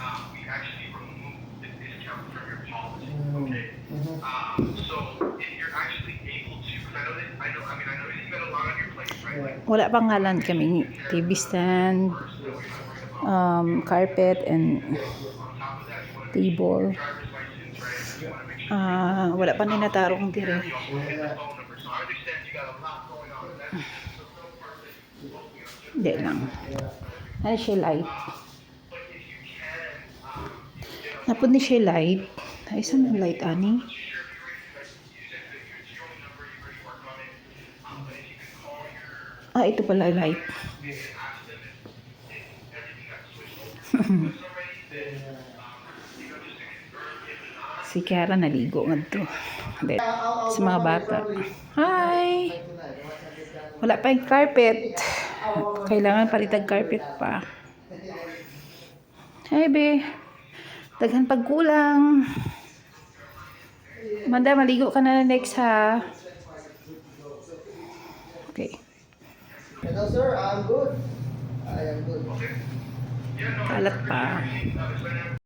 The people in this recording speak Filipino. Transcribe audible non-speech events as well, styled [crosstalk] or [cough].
um, we actually remove the discount from your policy. Mm. Okay. Mhm. Um, so if you're actually able to, because I know that I know, I mean, I know you've got a lot on your plate, right? Like, Wala pang ngalan kami. TV stand, um, carpet, and table. Ah, wala pa ninatarong dire. on. Hindi lang. Ano siya light? But if you can, um, you know, Napod ni siya light. Ay, saan yung light, ani? Ah, ito pala light. [laughs] Si Kiara naligo nga to. Sa mga bata. Hi! Wala pa yung carpet. Kailangan palitag carpet pa. Hi, be. Daghan pagkulang. Manda, maligo ka na next ha. Okay. Hello sir, I'm good. I am good. Kalat pa.